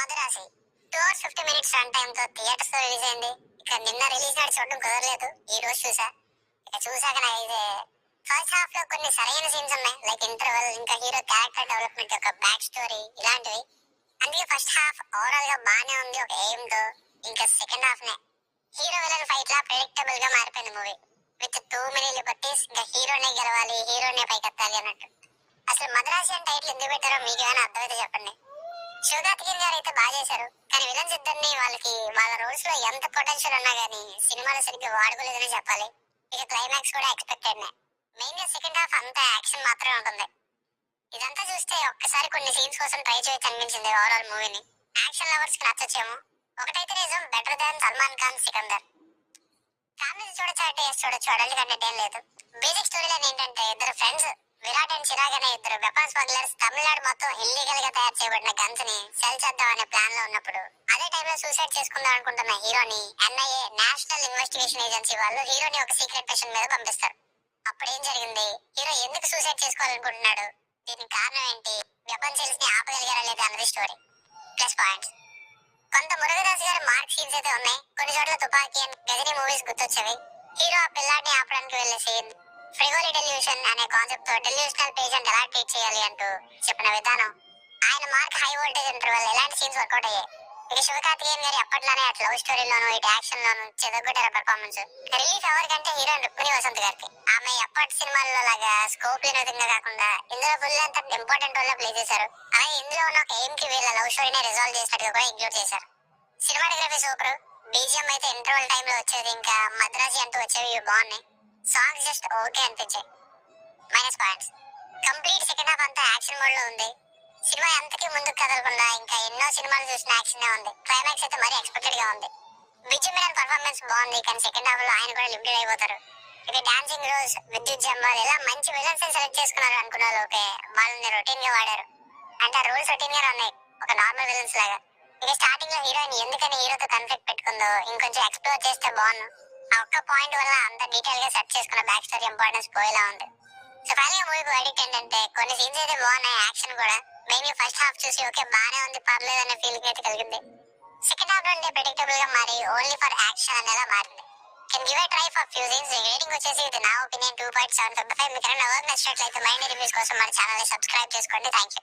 Madharaasi. Two hours fifty minutes run టైమ్తో థియేటర్స్లో release అయింది. ఇక నిన్న రిలీజ్ నాడు చూడడం కుదరలేదు. ఈ రోజు చూసా. ఇక చూసాక నాకు ఇది ఫస్ట్ హాఫ్లో కొన్ని సరైన సీన్స్ ఉన్నాయి. లైక్ ఇంటర్వెల్ ఇంకా హీరో క్యారెక్టర్ డెవలప్మెంట్ యొక్క బ్యాక్ స్టోరీ ఇలాంటివి. అందుకే ఫస్ట్ హాఫ్ ఓవరాల్గా బానే ఉంది. ఒక ఎయిమ్తో ఇంకా సెకండ్ హాఫ్ నే. హీరో విలన్ ఫైట్ లా ప్రెడిక్టబుల్గా మారిపోయింది movie with too many liberties ఇంకా హీరోనే గెలవాలి హీరోనే పైకెత్తాలి అన్నట్టు. అసలు మద్రాసి అని టైటిల్ ఎందుకు పెట్టారో మీకు ఏమైనా అర్థమైతే చెప్పండి. శివకార్తికేయన్ గారు అయితే బాగా చేశారు. కానీ విలన్స్ ఇద్దరిని వాళ్ళకి వాళ్ళ రోల్స్లో ఎంత పొటెన్షియల్ ఉన్నా గానీ సినిమాలో సరిగ్గా వాడుకోలేదని చెప్పాలి. ఇక క్లైమాక్స్ కూడా ఎక్స్పెక్టెడ్ మెయిన్గా సెకండ్ హాఫ్ అంతా యాక్షన్ మాత్రమే ఉంటుంది. ఇదంతా చూస్తే ఒక్కసారి కొన్ని సీన్స్ కోసం ట్రై చేయొచ్చు అనిపించింది ఓవరాల్ మూవీని యాక్షన్ లవర్స్కి నచ్చొచ్చేమో. ఒకటైతే నిజం better than Salman Khan Sikandar. Family చూడొచ్చు అంటే చూడొచ్చు. అడల్ట్ కంటే ఏం లేదు. బేసిక్ స్టోరీ లైన్ ఏంటంటే ఇద్దరు ఫ్రెండ్స్ విరాట్ అండ్ చిరాగ్ అనే ఇద్దరు వెపన్ స్మగ్లర్స్ తమిళనాడు మొత్తం ఇల్లీగల్గా తయారు చేయబడిన గన్స్ని సెల్ చేద్దాం అనే ప్లాన్లో ఉన్నప్పుడు అదే టైం లో సూసైడ్ చేసుకుందాం అనుకుంటున్న హీరోని ఎన్ఐఏ నేషనల్ ఇన్వెస్టిగేషన్ ఏజెన్సీ వాళ్ళు హీరోని ఒక సీక్రెట్ మిషన్ మీద పంపిస్తారు. అప్పుడు ఏం జరిగింది? హీరో ఎందుకు సూసైడ్ చేసుకోవాలనుకుంటున్నాడు? దీనికి కారణం ఏంటి? వెపన్ సేల్స్ని ఆపగలిగారా లేదా అన్నది స్టోరీ ప్లస్ పాయింట్స్ కొంత మురుగదాస్ గారి మార్క్ సీన్స్ అయితే ఉన్నాయి. కొన్ని చోట్ల తుపాకీ అండ్ గజనీ మూవీస్ గుర్తొచ్చేవి. హీరో ఆ పిల్లాడిని ఆపడానికి వెళ్ళే సీన్ ఫ్రిగోలి డెల్యూషన్ అనే కాన్సెప్ట్తో డెల్యూషనల్ పేషెంట్ ఎలా ట్రీట్ చేయాలి అంటూ చెప్పిన విధానం. ఆయన మార్క్ హై వోల్టేజ్ ఇంటర్వల్ ఎలాంటి సీన్స్ వర్కౌట్ అయ్యాయి? ఇక శివకార్తికేయన్ గారి ఎప్పట్లానే అటు లవ్ స్టోరీలోను ఇటు యాక్షన్ లోను చెదగొట్టారు పర్ఫార్మెన్స్ రిలీజ్ ఎవరి కంటే హీరోయిన్ రుక్మిణి వసంత్ గారికి. ఆమె ఎప్పటి సినిమాల్లో లాగా స్కోప్ లేని విధంగా కాకుండా ఇందులో ఫుల్ అంత ఇంపార్టెంట్ రోల్ ప్లే చేశారు. అలాగే ఇందులో ఉన్న ఒక ఎయిమ్కి వీళ్ళ లవ్ స్టోరీని రిజాల్వ్ చేసినట్టుగా కూడా ఇంక్లూడ్ చేశారు. సినిమాటోగ్రఫీ సూపర్ బీజిఎం అయితే ఇంటర్వల్ టైమ్లో వచ్చేది ఇంకా మద్రాసి అంటూ వచ్చేవి బాగున్నాయి. సాంగ్స్ జస్ట్ ఓకే అనిపించాయి. Minus points complete second half అంతా యాక్షన్ మోడ్లో ఉంది. సినిమా ఎంతకి ముందుకు కదలకుండా ఇంకా ఎన్నో సినిమాలు చూసిన యాక్షన్ ఉంది. క్లైమాక్స్ అయితే మరీ ఎక్స్పెక్టెడ్గా ఉంది. విజయ్ మీనన్ పర్ఫార్మెన్స్ బాగుంది కానీ సెకండ్ హాఫ్లో ఆయన కూడా లిమిటెడ్ అయిపోతారు. ఇక డాన్సింగ్ రోజ్ విద్యుత్ జంబాల్ ఇలా మంచి విలన్స్ సెలెక్ట్ చేసుకున్నారు అనుకున్నారు ఓకే వాళ్ళని రొటీన్గా వాడారు. అంటే ఆ రోల్స్ రొటీన్గా ఉన్నాయి ఒక నార్మల్ విలన్స్ లాగా. ఇక స్టార్టింగ్లో హీరోయిన్ ఎందుకని హీరోతో కన్ఫ్లిక్ట్ పెట్టుకుందో ఇంకొంచెం ఎక్స్ప్లోర్ చేస్తే బాగుండు. ఆ ఒక్క పాయింట్ వల్ల అంత డీటెయిల్గా సెర్చ్ చేసుకున్న బ్యాక్ స్టోరీ ఇంపార్టెన్స్ పోయేలా ఉంది. సో ఫైనల్ మూవీకి వర్డిక్ట్ ఏంటంటే కొన్ని సీన్స్ అయితే బాగున్నాయి యాక్షన్ కూడా. మేబీ ఫస్ట్ హాఫ్ చూసి ఓకే బానే ఉంది పర్లేదు అనే ఫీలింగ్ అయితే కలిగింది. సెకండ్ హాఫ్ నుండి ప్రెడిక్టబుల్గా మారి ఓన్లీ ఫర్ యాక్షన్ అనేలా మారింది. Can give try for few scenes rating వచ్చేసి ఇది నా opinion two point seven five మీకు వర్క్ నచ్చినట్లయితే మైండ్ రివ్యూస్ కోసం మన ఛానల్ సబ్స్క్రైబ్ చేసుకోండి. Thank you